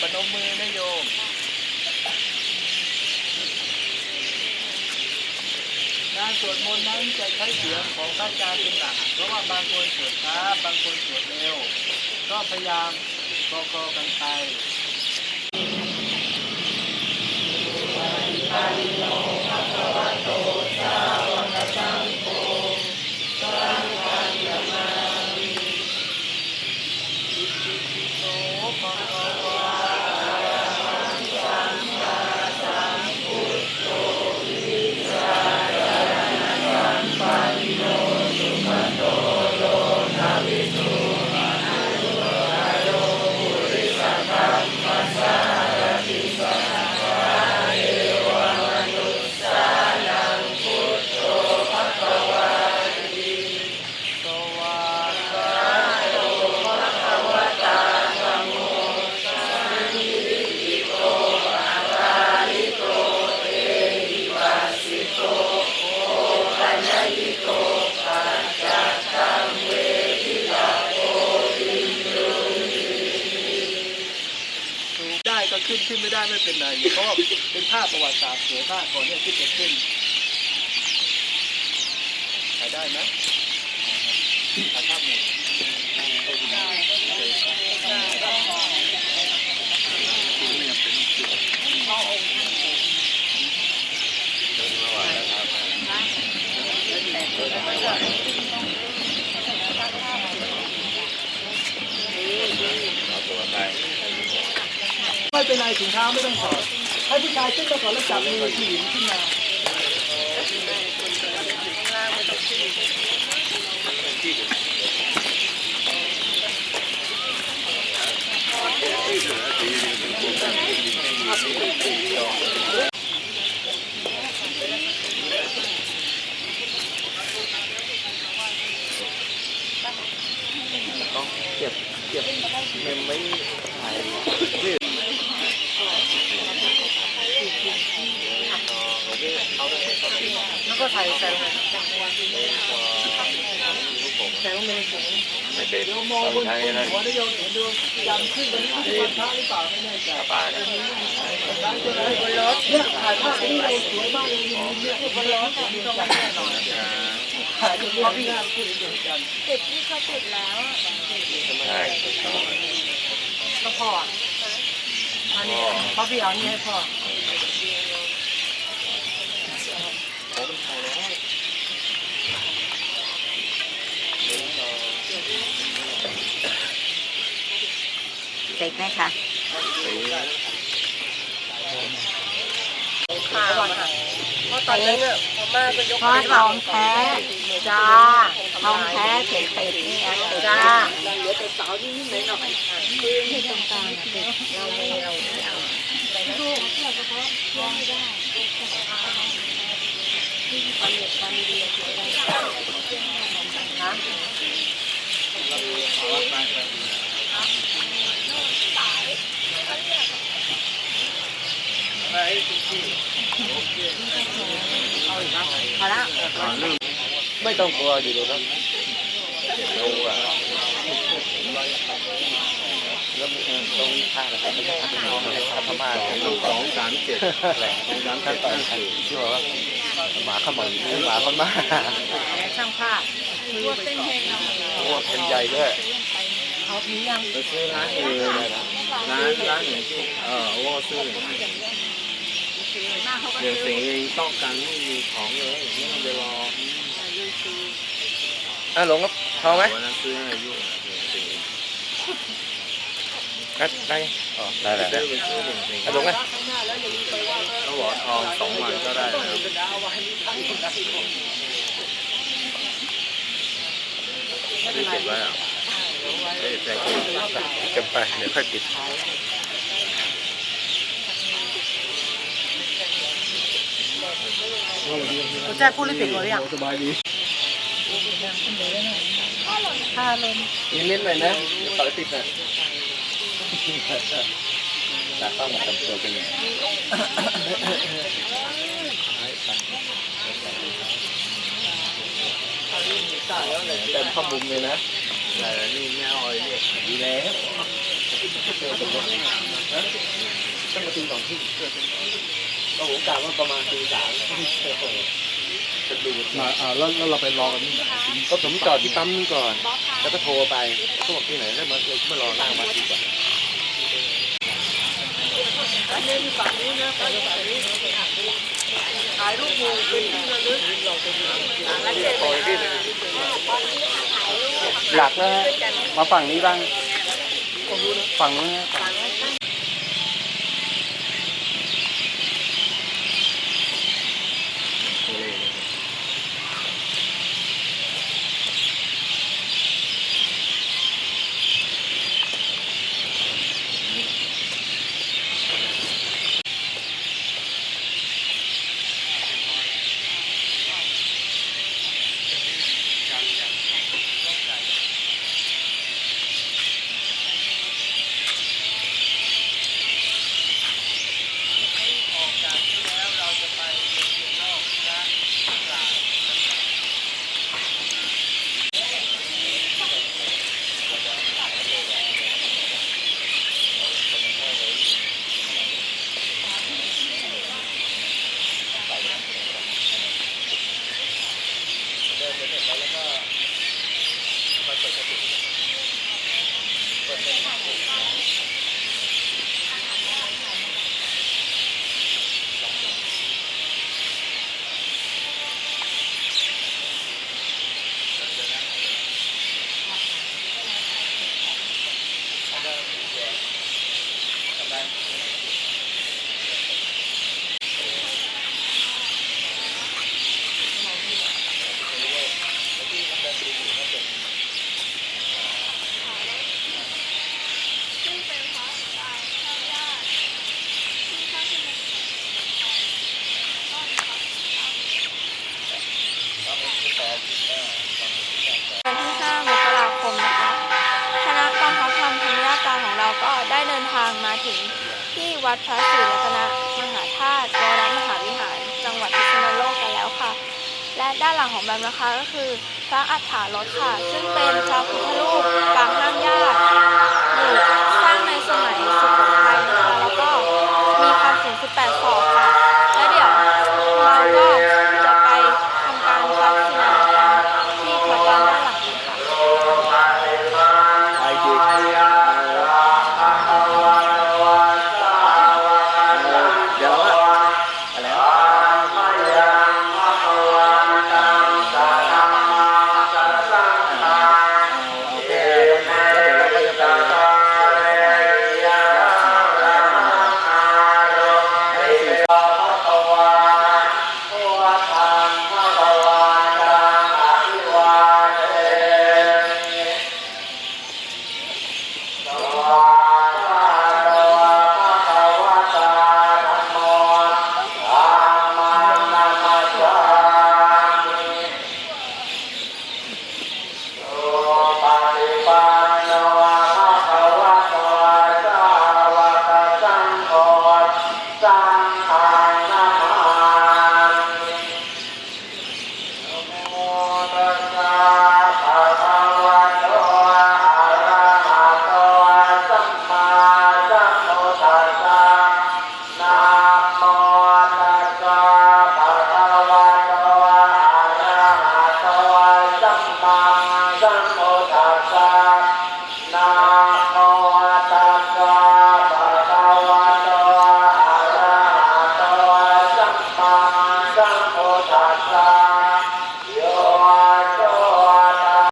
ปนมมือนะโยมการสวดมนต์นั้นจะใช้เสียงของพระอาจารย์เป็นหลักเพราะว่าบางคนสวดช้าบางคนสวดเร็ว ก็พยายามคอคอกันไป็ขึ้นขึ้นไม่ได้ไม่เป็นไรเพราะว่าเป็นภาพประวัติศาสตร์สวยมากก่อนเนี่ยที่จะขึ้นถ่ายได้ไหมถ่ายภาพหมู่ เอาตัวไป ไม่เป็นไรถุงเท้าไม่ต้องถอดให้ผู้ชายขึ้นมาก่อนแล้วจับมือผู้หญิงขึ้นมาต้องเก็บเก็บเมมไว้ถ่าย แล้วก็ถ่ายใส่ใส่ลงในถุงไม่เป็นเดี๋ยวมต้ององบนใช้บนนั่นหัวนะโยมเห็นดูยันขึ้นตรงนี้คือวันพระหรือเปล่าไม่แน่ใจป่านะร้านเจออะไรบนรถเนี่ยถ่ายภาพนี้เราสวยมากเลยมีเนี่ยบนรถผมต้องมาแน่นอนถ่ายจนเรื่องที่ห้ามพูดถึงกันติดที่เขาติดแล้วอะใช่ก็พออะอันนี้เพราะพี่เอานี่ให้พ่อ ติดไหมคะข่าวอะเพราะตอนนั้เนี่ยพม่าก็ยกพราะทองแท้จ้าทองแท้ติดติดนี่ไงจ้าเหลือแต่สาวนิดๆหน่อยที่ตรงกลางติดเราไม่เอาไม่เอาฮะ ๆไอ้ที่ที่โอเค พอ แล้วไม่ต้องกลัวอยู่ตรงนั้นรู้อะแล้วตรงท่าอะไรไม่ใช่ท่าน้องอะไรท่าพม่าสองสามเจ็ดแหละสองสามเจ็ดที่บอกว่าหมาขมันหมาพม่าแล้วช่างภาพคือเส้นเพลงเราโอ้เป็นใหญ่ด้วยเขามียังไปซื้อร้านอื่นเลยนะร้านร้านไหนที่เออว่าซื้อ หน้าเขาก็เดี๋ยวสิ่งเองต้องการไม่มีของเลยไม่ต้องไปรออะหลงครับพอไหมวันนั้นซื้ออายุได้ได้อ๋อได้แล้วได้อะหลงไหมเขาบอกทองสองวันก็ได้แล้วไม่เก็บไว้อะไม่ได้ใส่เก็บไปเดี๋ยวค่อยปิด คุณแจ้พูดหรือปิดหมดหรือยังสบายดีถ้าลมนิดนิดหน่อยนะเปิดติดหน่อยตาต้องมาทำตัวเป็นย่างเต็มข้อมุมเลยนะอะไรนี่แม่ออยเรียดีแล้วต้องมาตีสองที่ ก็ผมกะว่าประมาณตีสามจะดูมาอ่าแล้วแล้วเราไปรอกันที่ไหนก็ผมจอดที่ปั๊มนี่ก่อน แล้วก็โทรไปเขาบอกที่ไหนแล้วมาเลยมารอหน้าวัดดีกว่าอันนี้ที่ฝั่งนี้นะฝั่งนี้ถ่ายรูปหมู่เป็นที่ระลึกเราเป็นที่ระลึกหลักแล้วฮะมาฝั่งนี้บ้างฝั่งนู้นฮะฝั่ง ออกจากที่แล้วเราจะไปเรียนนอกนะกราบ วัน ดพระศรีรัตนมหาธาตุวรมหาวิหาร จังหวัดพิษณุโลกกันแล้วค่ะ และด้านหลังของแบมนะคะก็คือพระอัฏฐารถค่ะ ซึ่งเป็นพระพุทธรูปปางห้ามญาติอยู่สร้างในสมัยสุโขท